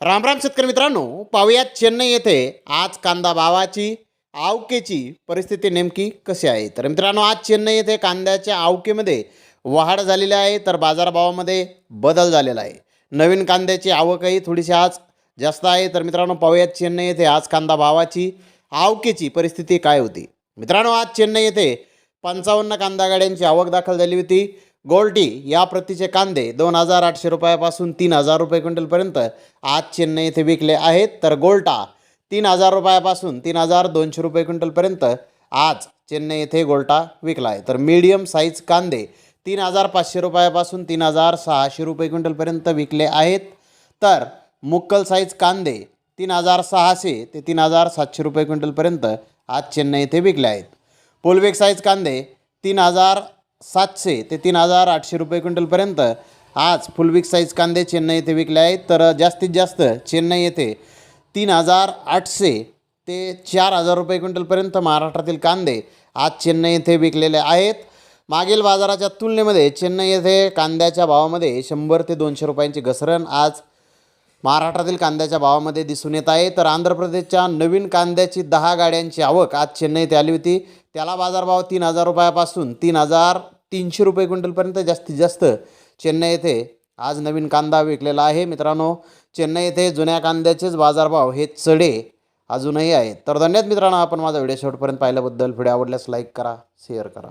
रामराम शेतकरी मित्रांनो पाहुयात चेन्नई येथे आज कांदा भावाची आवकेची परिस्थिती नेमकी कशी आहे? तर मित्रांनो आज चेन्नई येथे कांद्याच्या आवकेमध्ये वाढ झालेली आहे तर बाजारभावामध्ये बदल झालेला आहे. नवीन कांद्याची आवकही थोडीशी आज जास्त आहे. तर मित्रांनो पाहुयात चेन्नई येथे आज कांदा भावाची आवकेची परिस्थिती काय होती? मित्रांनो आज चेन्नई येथे पंचावन्न कांदा गाड्यांची आवक दाखल झाली होती. गोल्टी या प्रतीचे कांदे दोन हजार आठशे रुपयापासून तीन हजार रुपये क्विंटलपर्यंत आज चेन्नई येथे विकले आहेत. तर गोल्टा तीन हजार रुपयापासून तीन हजार दोनशे रुपये क्विंटलपर्यंत आज चेन्नई येथे गोल्टा विकला आहे. तर मीडियम साईज कांदे तीन हजार पाचशे रुपयापासून तीन हजार सहाशे रुपये क्विंटलपर्यंत विकले आहेत. तर मुक्कल साईज कांदे तीन हजार सहाशे ते तीन हजार सातशे रुपये क्विंटलपर्यंत आज चेन्नई येथे विकले आहेत. पोलवेक साईज कांदे तीन हजार सातशे ते तीन हजार आठशे रुपये क्विंटलपर्यंत. आज फुलविक साईज कांदे चेन्नई येथे विकले आहेत. तर जास्तीत जास्त चेन्नई येथे तीन हजार आठशे ते चार हजार रुपये क्विंटलपर्यंत महाराष्ट्रातील कांदे आज चेन्नई येथे विकलेले आहेत. मागील बाजाराच्या तुलनेमध्ये चेन्नई येथे कांद्याच्या भावामध्ये शंभर ते दोनशे रुपयांची घसरण आज महाराष्ट्रातील कांद्याच्या भावामध्ये दिसून येत आहे. तर आंध्र प्रदेशच्या नवीन कांद्याची दहा गाड्यांची आवक आज चेन्नई येथे आली होती. त्याला बाजारभाव तीन हजार रुपयापासून तीन हजार तीनशे रुपये क्विंटलपर्यंत जास्तीत जास्त चेन्नई येथे आज नवीन कांदा विकलेला आहे. मित्रांनो चेन्नई येथे जुन्या कांद्याचेच बाजारभाव हे चढे अजूनही आहेत. तर धन्यवाद मित्रांनो आपण माझा व्हिडिओ शेवटपर्यंत पाहिल्याबद्दल. व्हिडिओ आवडल्यास लाईक करा शेअर करा.